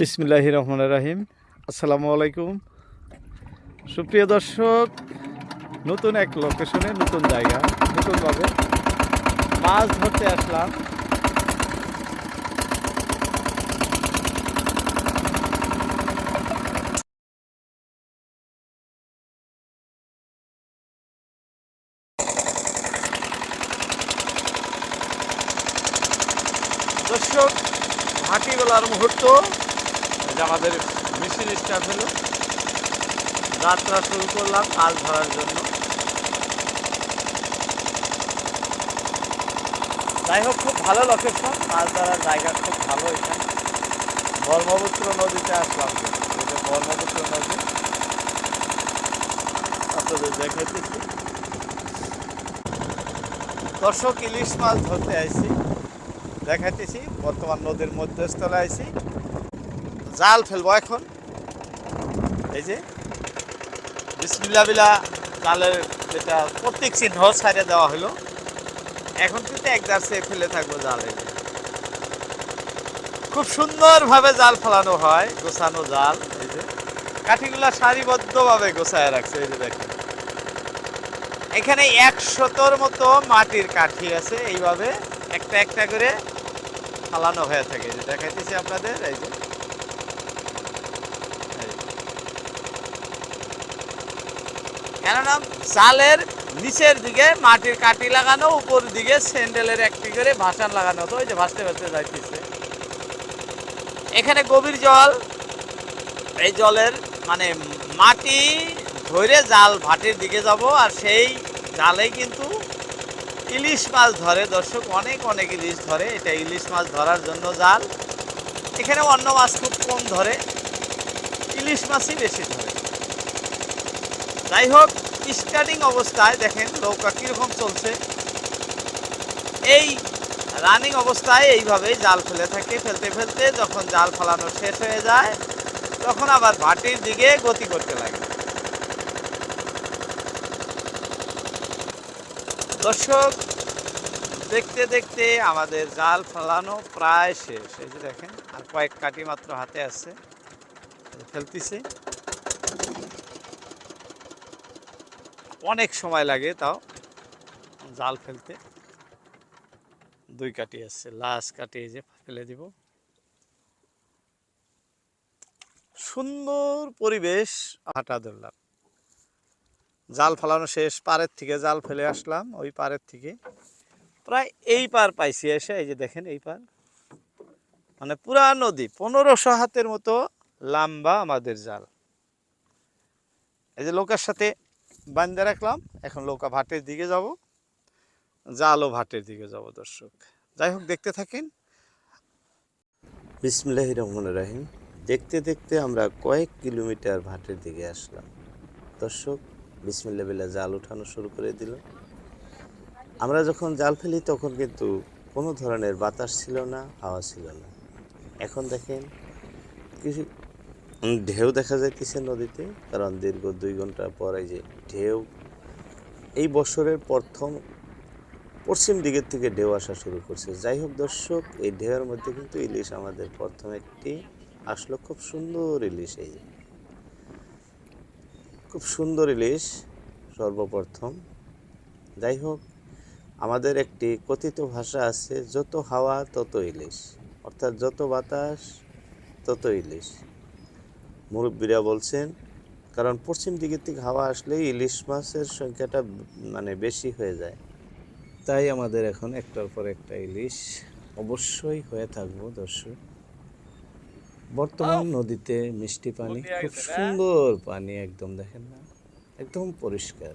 বিসমিল্লাহ রহমান রাহিম। আসসালামু আলাইকুম। সুপ্রিয় দর্শক, নতুন এক লোকেশনে নতুন জায়গা, নতুনভাবে মাছ ধরতে আসলাম। দর্শক হাঁটিবেলার মুহূর্ত। আমাদের মেশিন স্টাফ হলো। যাত্রা শুরু করলাম মাছ ধরার জন্য। যাই হোক, খুব ভালো লোকেশন মাছ ধরার জায়গা খুব ভালো এখানে। ব্রহ্মপুত্র নদীতে আসলাম। ব্রহ্মপুত্র নদী। আপনাদের দেখাইতেছি দর্শক, ইলিশ মাছ ধরতে আইছি। দেখাতেছি বর্তমান নদীর মধ্যস্থলে আইছি। জাল ফেলব এখন। এই যে বিসমিল্লা বিলা জালের যেটা প্রতীক চিহ্ন সাইডে দেওয়া হলো। এখন কিন্তু একদার সে ফেলে থাকব জালে। খুব সুন্দরভাবে জাল ফেলানো হয়, গোছানো জাল, এই যে। কাঠিগুলা সারিবদ্ধভাবে গোছায় রাখছে, এই যে দেখেন। এখানে একশতর মতো মাটির কাঠি আছে, এইভাবে একটা একটা করে ফালানো হয়ে থাকে। যে দেখাইতেছি আপনাদের, এই যে। কেননা জালের নিচের দিকে মাটির কাটি লাগানো, উপর দিকে স্যান্ডেলের একটি করে ভাসান লাগানো তো ওই যে ভাসতে ভাসতে যাইতেছে। এখানে গভীর জল। এই জলের মানে মাটি ধরে জাল ভাটির দিকে যাব আর সেই জালেই কিন্তু ইলিশ মাছ ধরে। দর্শক, অনেক অনেক ইলিশ ধরে। এটা ইলিশ মাছ ধরার জন্য জাল। এখানে অন্য মাছ খুব কম ধরে। ইলিশ মাছই বেশি ধরে। যাই হোক স্টার্টিং অবস্থায় দেখেন নৌকা কীরকম চলছে। এই রানিং অবস্থায় এইভাবেই জাল ফেলে থাকে, ফেলতে ফেলতে যখন জাল ফেলানো শেষ হয়ে যায়, তখন আবার ভাটির দিকে গতি করতে লাগে। দর্শক, দেখতে দেখতে আমাদের জাল ফেলানো প্রায় শেষ। এই যে দেখেন, আর কয়েক কাটি মাত্র হাতে আছে। ফেলতেছি। অনেক সময় লাগে তাও। জাল ফেলতে। দুই কাটি আসছে লাশ কাটিয়ে যে ফেলে দিব। সুন্দর পরিবেশ হাঁটা ধরলাম। জাল ফেলানো শেষ, পাড়ের থেকে জাল ফেলে আসলাম ওই পাড়ের থেকে। প্রায় এই পার পাইছি এসে, এই যে দেখেন এই পার মানে পুরা নদী পনেরোশো হাতের মতো লম্বা আমাদের জাল। এই যে লোকের সাথে বান্ধে রাখলাম। এখন নৌকা ভাটের দিকে যাব। জালও ভাটের দিকে যাব, দর্শক। যাই হোক, দেখতে থাকেন। বিসমুল্লাহ রহমান রাহিম। দেখতে দেখতে আমরা কয়েক কিলোমিটার ভাটের দিকে আসলাম। দর্শক বিসমিল্লা বিল্লা জাল উঠানো শুরু করে দিল। আমরা যখন জাল ফেলি, তখন কিন্তু কোনো ধরনের বাতাস ছিল না, হাওয়া ছিল না। এখন দেখেন, কিছু ঢেউ দেখা যাইতেছে নদীতে? কারণ দীর্ঘ দুই ঘণ্টা পর এই যে ঢেউ, এই বছরের প্রথম পশ্চিম দিকের থেকে ঢেউ আসা শুরু করছে। যাই হোক দর্শক, এই ঢেউয়ের মধ্যে কিন্তু ইলিশ আমাদের প্রথম একটি আসলো খুব সুন্দর ইলিশ এই। খুব সুন্দর ইলিশ সর্বপ্রথম। যাই হোক, আমাদের একটি কথিত ভাষা আছে, যত হাওয়া তত ইলিশ। অর্থাৎ যত বাতাস তত ইলিশ। মুরব্বীরা বলছেন কারণ পশ্চিম দিকের থেকে হাওয়া আসলে ইলিশ মাছের সংখ্যাটা মানে বেশি হয়ে যায়। তাই আমাদের এখন একটার পর একটা ইলিশ অবশ্যই হয়ে থাকব দর্শক। বর্তমান নদীতে মিষ্টি পানি খুব সুন্দর পানি একদম দেখেন না একদম পরিষ্কার।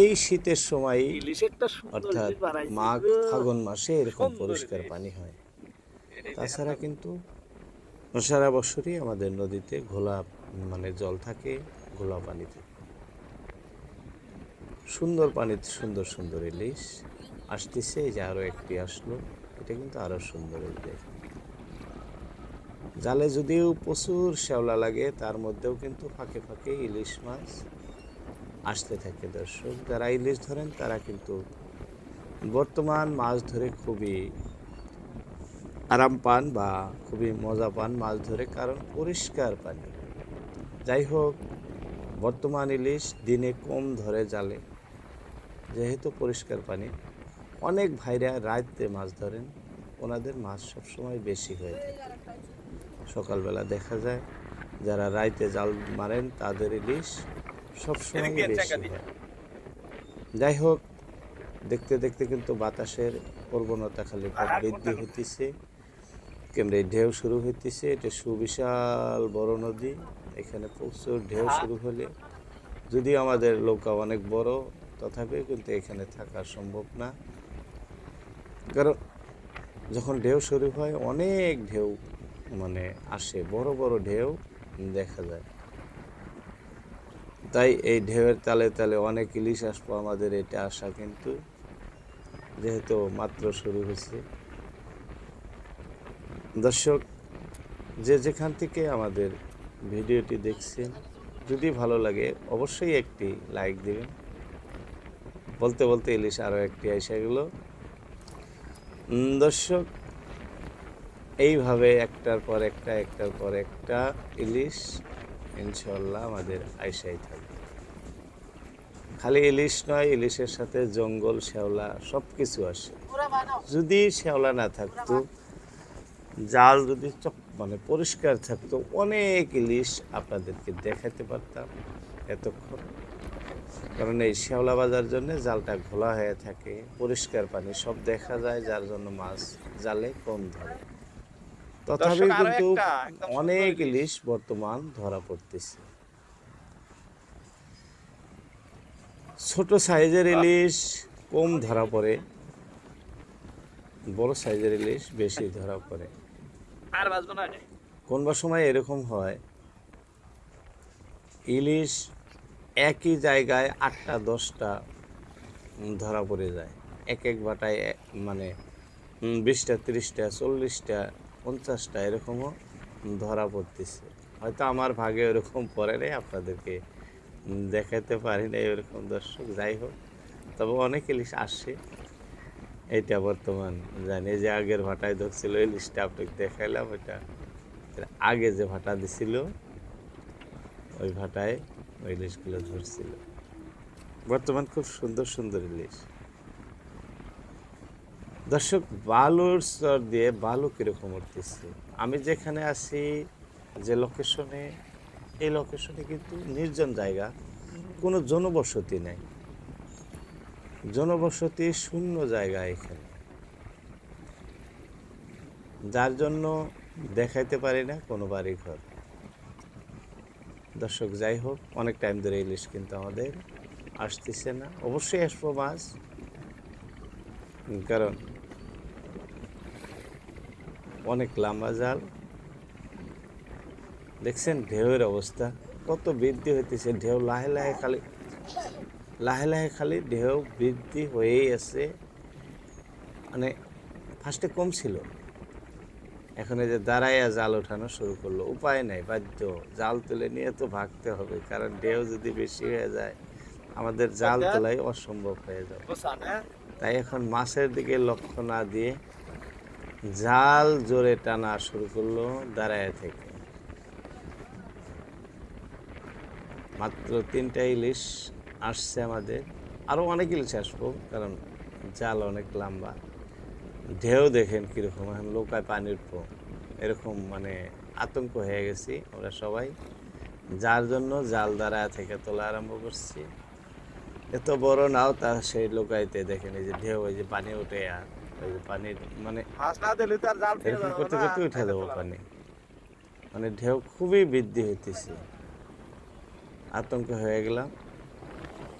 এই শীতের সময় অর্থাৎ মাঘ ফাগুন মাসে এরকম পরিষ্কার পানি হয়। তাছাড়া কিন্তু সারা বছরই আমাদের নদীতে ঘোলা মানে জল থাকে, ঘোলা পানি থাকে সুন্দর পানিতে, সুন্দর সুন্দর ইলিশ আসতেছে, এই যে আরও একটি আসলো, এটা কিন্তু আরও সুন্দর ইলিশ। জালে যদিও প্রচুর শ্যাওলা লাগে, তার মধ্যেও কিন্তু ফাঁকে ফাঁকে ইলিশ মাছ আসতে থাকে দর্শক। যারা ইলিশ ধরেন, তারা কিন্তু বর্তমান মাছ ধরে খুবই আরাম পান বা খুবই মজা পান মাছ ধরে কারণ পরিষ্কার পানি। যাই হোক বর্তমান ইলিশ দিনে কম ধরে জালে যেহেতু পরিষ্কার পানি। অনেক ভাইরা রাতে মাছ ধরেন ওনাদের মাছ সবসময় বেশি হয়ে থাকে। সকালবেলা দেখা যায় যারা রাইতে জাল মারেন তাদের ইলিশ সবসময় বেশি হয়। যাই হোক দেখতে দেখতে কিন্তু বাতাসের প্রবণতা খালি বৃদ্ধি হইতেছে। কেমন ঢেউ শুরু হইতেছে এটা সুবিশাল বড় নদী। এখানে প্রচুর ঢেউ শুরু হলে। যদি আমাদের নৌকা অনেক বড় তথাপি কিন্তু এখানে থাকা সম্ভব না। কারণ যখন ঢেউ শুরু হয় অনেক ঢেউ মানে আসে বড় বড় ঢেউ দেখা যায়। তাই এই ঢেউয়ের তালে তালে অনেক ইলিশ আসব আমাদের এটা আসা কিন্তু। যেহেতু মাত্র শুরু হয়েছে। দর্শক, যে যেখান থেকে আমাদের ভিডিওটি দেখছেন, যদি ভালো লাগে অবশ্যই একটি লাইক দেবেন। বলতে বলতে ইলিশ আরও একটি এসে গেল। দর্শক, এইভাবে একটার পর একটা, একটার পর একটা ইলিশ ইনশাল্লাহ আমাদের আইসাই থাকবে। খালি ইলিশ নয়, ইলিশের সাথে জঙ্গল, শ্যাওলা সব কিছু আসে। যদি শ্যাওলা না থাকতো জাল যদি চক মানে পরিষ্কার থাকতো অনেক ইলিশ আপনাদেরকে দেখাতে পারতাম এতক্ষণ। কারণ এই শ্যাওলা বাজার জন্য জালটা ঘোলা হয়ে থাকে পরিষ্কার পানি সব দেখা যায় যার জন্য মাছ জালে কম ধরে। তথাপি কিন্তু অনেক। ইলিশ। বর্তমান ধরা পড়তেছে। ছোট সাইজের ইলিশ কম ধরা পড়ে বড় সাইজের ইলিশ বেশি ধরা পড়ে। আর বাঁচবো না রে। কোন বা সময় এরকম হয়, ইলিশ একই জায়গায় আটটা, দশটা ধরা পড়ে যায়। এক এক বাটায় মানে বিশটা, তিরিশটা, চল্লিশটা, পঞ্চাশটা এরকমও ধরা পড়তেছে। হয়তো আমার ভাগে এরকম পড়ে নেই, আপনাদেরকে দেখাতে পারি না এরকম দর্শক, যাই হোক। তবে অনেক ইলিশ আসছে এইটা বর্তমান জানি যে আগের ভাটায় ধরছিল ইলিশটা আপনাকে দেখাইলাম ওইটা আগে যে ভাটা দিছিল, ওই ভাটায় ওই ইলিশগুলো ধরছিল। বর্তমান খুব সুন্দর সুন্দর ইলিশ দর্শক, বালুর স্তর দিয়ে বালু কীরকম উঠতেছে? আমি যেখানে আছি, যে লোকেশনে এই লোকেশনে কিন্তু নির্জন জায়গা, কোনো জনবসতি নাই। জনবসতি শূন্য জায়গা এখানে। যার জন্য দেখাইতে পারি না কোনো বাড়ি ঘর দর্শক, যাই হোক, অনেক টাইম ধরে ইলিশ কিন্তু আমাদের আসতেছে না। অবশ্যই আসব মাছ। কারণ অনেক লম্বা জাল। দেখছেন ঢেউয়ের অবস্থা। কত বৃদ্ধি হইতেছে, ঢেউ লাহে লাহে খালি লাহে লাহে খালি ঢেউ বৃদ্ধি হয়েই আছে। মানে ফার্স্টে কম ছিল। এখন এই যে দাঁড়াইয়া জাল ওঠানো শুরু করল। উপায় নাই বাধ্য। জাল তুলে নিয়ে তো ভাগতে হবে কারণ ঢেউ যদি বেশি হয়ে যায় আমাদের জাল তোলাই অসম্ভব হয়ে যাবে? তাই এখন মাছের দিকে লক্ষ্য না দিয়ে জাল জোরে টানা শুরু করল দাঁড়ায় থেকে। মাত্র তিনটা ইলিশ আসছে আমাদের। আরও অনেক ইলিশ আসব কারণ জাল অনেক লম্বা। ঢেউ দেখেন কীরকম এখন লোকায় পানি উঠবো। এরকম মানে আতঙ্ক হয়ে গেছি আমরা সবাই। যার জন্য জাল দ্বারা থেকে তোলা আরম্ভ করছি। এত বড় নাও তা সেই লোকাইতে দেখেন এই যে ঢেউ এই যে পানি উঠে আর ওই যে পানির মানে এরকম করতে করতে উঠে দেবো পানি। মানে ঢেউ খুবই বৃদ্ধি হইতেছে। আতঙ্ক হয়ে গেলাম।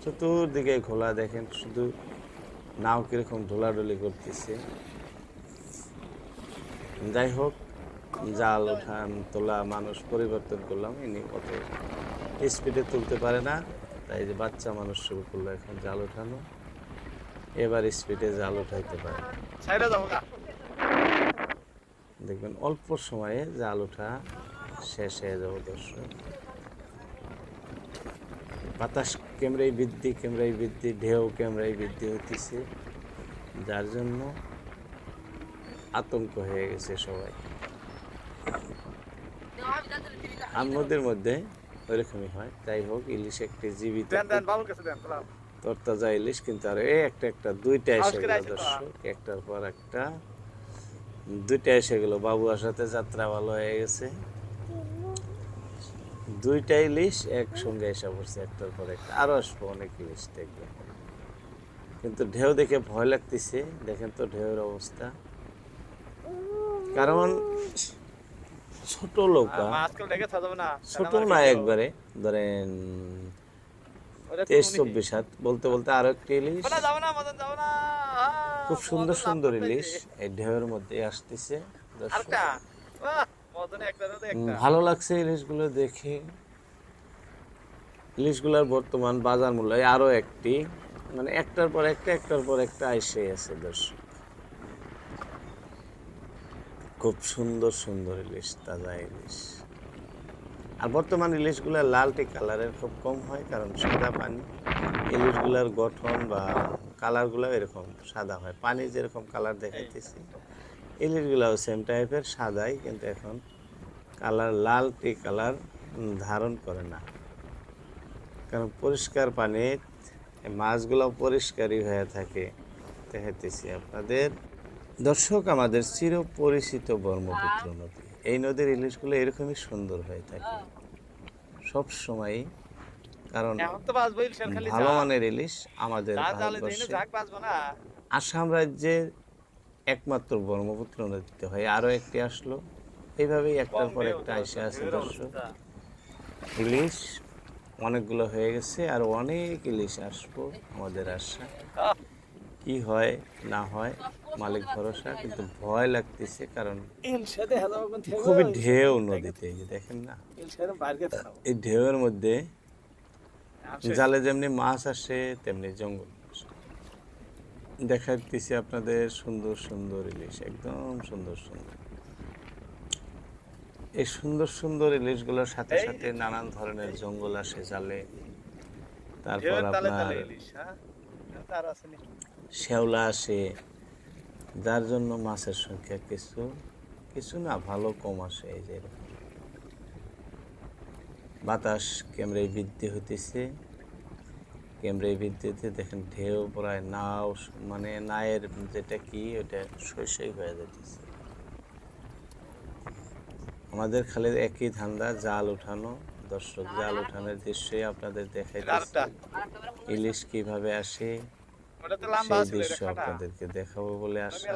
চতুর্দিকে খোলা দেখেন শুধু নাও কীরকম ঢোলাঢুলি করতেছে। যাই হোক জাল উঠান তোলা মানুষ পরিবর্তন করলাম ইনি কত স্পিডে তুলতে পারে না। তাই যে বাচ্চা মানুষ শুরু করল এখন জাল ওঠানো এবার স্পিডে জাল উঠাইতে পারে। দেখবেন অল্প সময়ে জাল ওঠা শেষ হয়ে যাবে দর্শক। বাতাস ক্যামেরাই বৃদ্ধি ক্যামেরাই বৃদ্ধি ঢেউ ক্যামেরাই বৃদ্ধি হইতেছে। যার জন্য আতঙ্ক হয়ে গেছে সবাই। আর নদীর মধ্যে ওইরকমই হয়। যাই হোক ইলিশ একটি জীবিত। তরতাজা ইলিশ কিন্তু আর এই একটা একটা দুইটা এসে গেল দর্শক। একটার পর একটা দুইটা এসে গেল। বাবু আসাতে যাত্রা ভালো হয়ে গেছে। দুইটা ইলিশ একসঙ্গে এসে পড়ছে একটার পর একটা। আরও আসব অনেক ইলিশ দেখবে। কিন্তু ঢেউ দেখে ভয় লাগতেছে দেখেন তো ঢেউয়ের অবস্থা। কারণ ছোট না। ছোট না একবারে ধরেন তেইশ চব্বিশ হাত বলতে বলতে আরও একটি ইলিশ খুব সুন্দর সুন্দর ইলিশ এই ঢেউয়ের মধ্যে আসতেছে। ভালো লাগছে ইলিশগুলো দেখে। ইলিশগুলোর বর্তমান বাজার মূল্য এই আরও একটি। মানে একটার পর একটা একটার পর একটা আইসে আছে দর্শক খুব সুন্দর সুন্দর ইলিশ তাজা ইলিশ। আর বর্তমান ইলিশগুলো লালটি কালারের খুব কম হয় কারণ সাদা পানি। ইলিশগুলোর গঠন বা কালারগুলো এরকম সাদা হয়। পানি যেরকম কালার দেখাইতেছি। ইলিশগুলাও সেম টাইপের সাদাই কিন্তু এখন কালার লালটি কালার ধারণ করে না। কারণ পরিষ্কার পানি মাছগুলো পরিষ্কারই হয়ে থাকে। দেখাইতেছি আপনাদের। দর্শক আমাদের চির পরিচিত ব্রহ্মপুত্র নদী। এই নদীর ইলিশগুলো এরকমই সুন্দর হয়ে থাকে। সব সময় কারণ ভালো মানের ইলিশ আমাদের ভারতবর্ষে। আসাম রাজ্যের একমাত্র ব্রহ্মপুত্র নদীতে হয়। আরও একটি আসলো। এইভাবেই একটার পর একটা এসে আছে দর্শক। ইলিশ অনেকগুলো হয়ে গেছে আর অনেক ইলিশ আসব আমাদের আশা। কি হয় না হয় মালিক ভরসা কিন্তু ভয় লাগতেছে কারণ খুবই ঢেউ নদীতে দেখেন না? এই ঢেউয়ের মধ্যে জালে যেমনি মাছ আসে তেমনি জঙ্গল। আসে। দেখাইতেছি আপনাদের সুন্দর সুন্দর ইলিশ একদম সুন্দর সুন্দর। এই সুন্দর সুন্দর ইলিশগুলোর সাথে সাথে নানান ধরনের জঙ্গল আসে জালে। তারপর আপনার শেওলা আসে। যার জন্য মাছের সংখ্যা কিছু কিছু না ভালো কম আসে এই যে বাতাস ক্যামেরায় বৃদ্ধি হতেছে ক্যামেরায় ভিত্তিতে দেখেন ঢেউ প্রায় নাও মানে নায়ের যেটা কি ওটা শৈশই হয়ে যেতেছে আমাদের খালি একই ধান্দা জাল উঠানো। দর্শক জাল উঠানোর দৃশ্যই আপনাদের দেখাই ইলিশ কীভাবে আসে সেই দৃশ্য আপনাদেরকে দেখাবো বলে আসা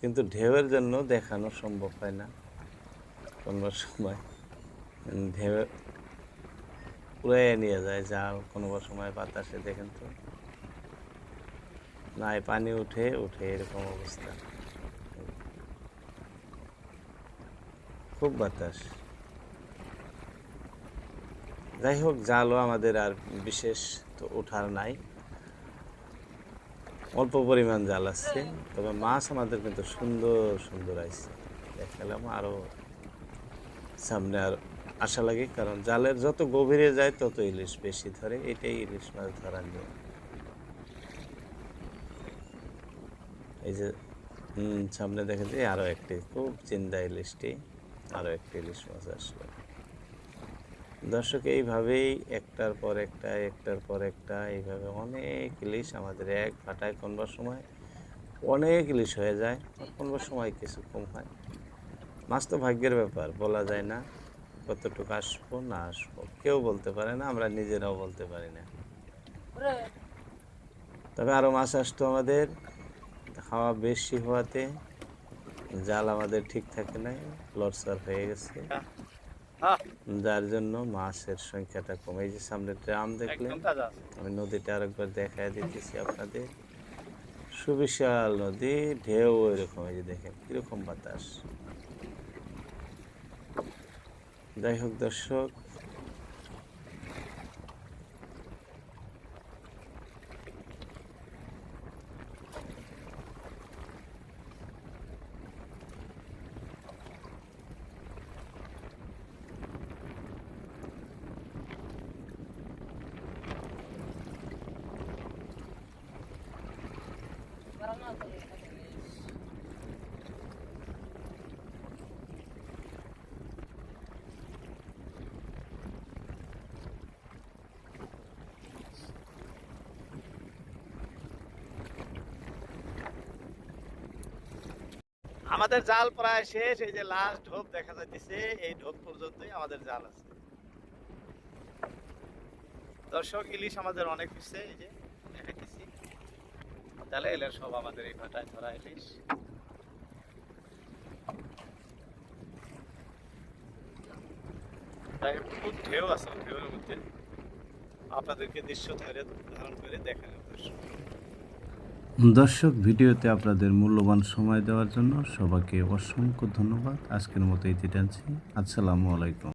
কিন্তু ঢেউয়ের জন্য দেখানো সম্ভব হয় না। কোনো সময়। ঢেউ উড়ে নিয়ে যায় জাল কোনো সময় বাতাসে, দেখেন তো। নাই, পানি উঠে উঠে এরকম অবস্থা। খুব বাতাস। যাই হোক, জালও আমাদের আর বিশেষ তো ওঠার নাই। অল্প পরিমাণ জাল আসছে তবে মাছ আমাদের কিন্তু সুন্দর সুন্দর আসছে দেখালাম আরও সামনে আর আশা লাগে, কারণ জালের যত গভীরে যায় তত ইলিশ বেশি ধরে, এটাই ইলিশ মাছ ধরার নিয়ম। এই যে সামনে দেখেন যে আরও একটি, খুব চিন্তা ইলিশটি, আরও একটি ইলিশ মাছ আসলো। দর্শক, এইভাবেই একটার পর একটা, একটার পর একটা, এইভাবে অনেক ইলিশ আমাদের এক ফাটায় কোনবার সময় অনেক ইলিশ হয়ে যায় কোনবার সময় কিছু কম হয়। মাছ তো ভাগ্যের ব্যাপার, বলা যায় না। কতটুকু আসব না আসব? কেউ বলতে পারে না আমরা নিজেরাও বলতে পারি না। তবে আরও মাছ আসতো আমাদের হাওয়া বেশি হওয়াতে জাল আমাদের ঠিক থাকে নাই লড়সার হয়ে গেছে। যার জন্য মাছের সংখ্যাটা কমে এই যে সামনে ড্রাম আছে। আমি নদীটা আরেকবার দেখায় দিতেছি আপনাদের। সুবিশাল নদী ঢেউ এরকম এই যে দেখেন কীরকম বাতাস। যাই হোক the Thank. আমাদের জাল প্রায় শেষ, এই যে লাস্ট ঢোপ দেখা যাচ্ছে এই ঢোপ পর্যন্তই আমাদের জাল আছে। দর্শক, ইলিশ আমাদের অনেক হচ্ছে এই যে দেখাইতেছি। তাহলে এলে সব আমাদের এই ভাটায় ধরা ইলিশ। খুব ঢেউ আছে, ঢেউয়ের মধ্যে। আপনাদেরকে দৃশ্য ধরে, ধারণ করে দেখানোর দর্শক। দর্শক, ভিডিওতে আপনাদের মূল্যবান সময় দেওয়ার জন্য সবাইকে অসংখ্য ধন্যবাদ। আজকের মতো এটি টানছি আসসালামু আলাইকুম।